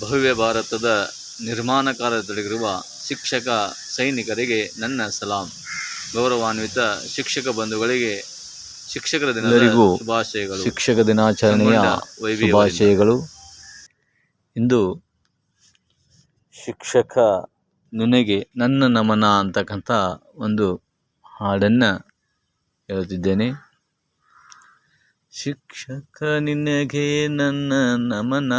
ಭವ್ಯ ಭಾರತದ ನಿರ್ಮಾಣ ಕಾರ್ಯದಲ್ಲಿರುವ ಶಿಕ್ಷಕ ಸೈನಿಕರಿಗೆ ನನ್ನ ಸಲಾಂ. ಗೌರವಾನ್ವಿತ ಶಿಕ್ಷಕ ಬಂಧುಗಳಿಗೆ ಶಿಕ್ಷಕರ ದಿನದ ಶುಭಾಶಯಗಳು. ಶಿಕ್ಷಕ ದಿನಾಚರಣೆಯ ಶುಭಾಶಯಗಳು. ಇಂದು ಶಿಕ್ಷಕ ನಿನಗೆ ನನ್ನ ನಮನ ಅಂತಕ್ಕಂಥ ಒಂದು ಹಾಡನ್ನು ಹೇಳುತ್ತಿದ್ದೇನೆ. ಶಿಕ್ಷಕ ನಿನಗೆ ನನ್ನ ನಮನ.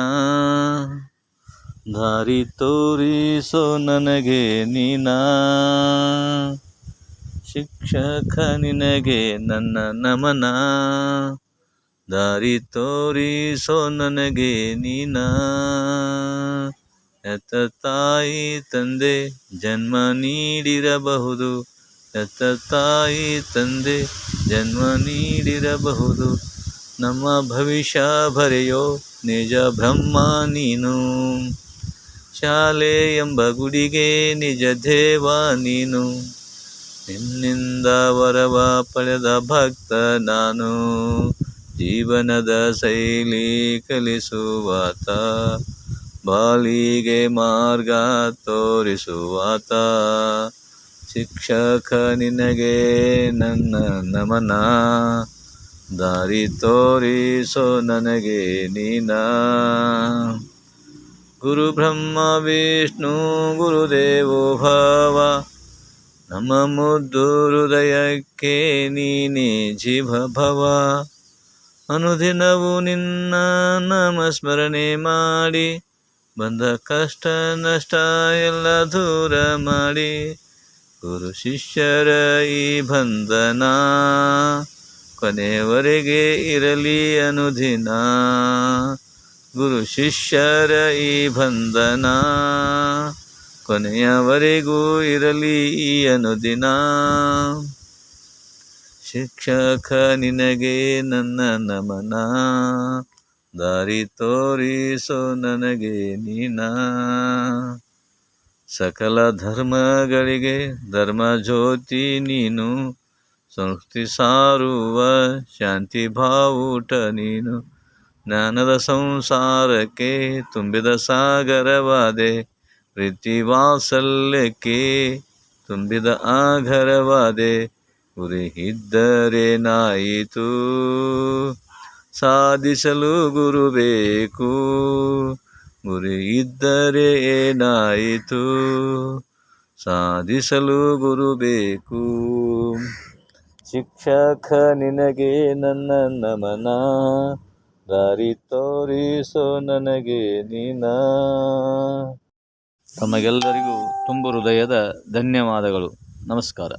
ದಾರಿ ತೋರಿಸೋ ನನಗೆ ನೀನಾ? ಶಿಕ್ಷಕ ನಿನಗೆ ನನ್ನ ನಮನ? ದಾರಿ ತೋರಿಸೋ ನನಗೆ ನೀನ? ಎತ್ತ ತಾಯಿ ತಂದೆ ಜನ್ಮ ನೀಡಿರಬಹುದು. ಎತ್ತ ತಾಯಿ ತಂದೆ ಜನ್ಮ ನೀಡಿರಬಹುದು. ನಮ್ಮ ಭವಿಷ್ಯ ಬರೆಯೋ ನಿಜ ಬ್ರಹ್ಮ ನೀನು. ಶಾಲೆ ಎಂಬ ಗುಡಿಗೆ ನಿಜ ದೇವ ನೀನು. ನಿನ್ನಿಂದ ವರವ ಪಡೆದ ಭಕ್ತ ನಾನು. ಜೀವನದ ಶೈಲಿ ಕಲಿಸುವಾತ. ಬಾಳಿಗೆ ಮಾರ್ಗ ತೋರಿಸುವಾತ. ಶಿಕ್ಷಕ ನಿನಗೆ ನನ್ನ ನಮನ. ದಾರಿ ತೋರಿಸೋ ನನಗೆ ನೀನಾ. ಗುರು ಬ್ರಹ್ಮ, ವಿಷ್ಣು, ಗುರುದೇವೋ ಭವ. ನಮ್ಮ ಮುದ್ದು ಹೃದಯಕ್ಕೆ ನೀನೇ ಜೀವ ಭವ. ಅನುದಿನವು ನಿನ್ನ ನಮಸ್ಮರಣೆ ಮಾಡಿ, ಬಂದ ಕಷ್ಟ ನಷ್ಟ ಎಲ್ಲ ದೂರ ಮಾಡಿ, ಗುರು ಶಿಷ್ಯರ ಈ ಬಂಧನ ಕೊನೆಯವರೆಗೆ ಇರಲಿ ಅನುದಿನ. ಗುರು ಶಿಷ್ಯರ ಈ ಬಂಧನ. ಕೊನೆಯವರೆಗೂ ಇರಲಿ ಈ ಅನುದಿನ. ಶಿಕ್ಷಕ ನಿನಗೆ ನನ್ನ ನಮನ. ದಾರಿ ತೋರಿಸೋ ನನಗೆ ನೀನ. ಸಕಲ ಧರ್ಮಗಳಿಗೆ ಧರ್ಮ ಜ್ಯೋತಿ ನೀನು. ಸಂಸ್ಕೃತಿ ಸಾರುವ ಶಾಂತಿ ಭಾವುಟ ನೀನು. ಜ್ಞಾನದ ಸಂಸಾರಕ್ಕೆ ತುಂಬಿದ ಸಾಗರವಾದೆ ಪ್ರೀತಿ ವಾತ್ಸಲ್ಯಕ್ಕೆ ತುಂಬಿದ ಆಘರವಾದೆ ಗುರಿ ಇದ್ದರೇನಾಯಿತು ಸಾಧಿಸಲು ಗುರು ಬೇಕು ಗುರಿ ಇದ್ದರೆ ಏನಾಯಿತು. ಸಾಧಿಸಲು ಗುರು ಬೇಕು. ಶಿಕ್ಷಕ ನಿನಗೆ ನನ್ನ ನಮನ ದಾರಿ ತೋರಿಸೋ ನನಗೆ ನೀನ. ತಮಗೆಲ್ಲರಿಗೂ ತುಂಬು ಹೃದಯದ ಧನ್ಯವಾದಗಳು. ನಮಸ್ಕಾರ.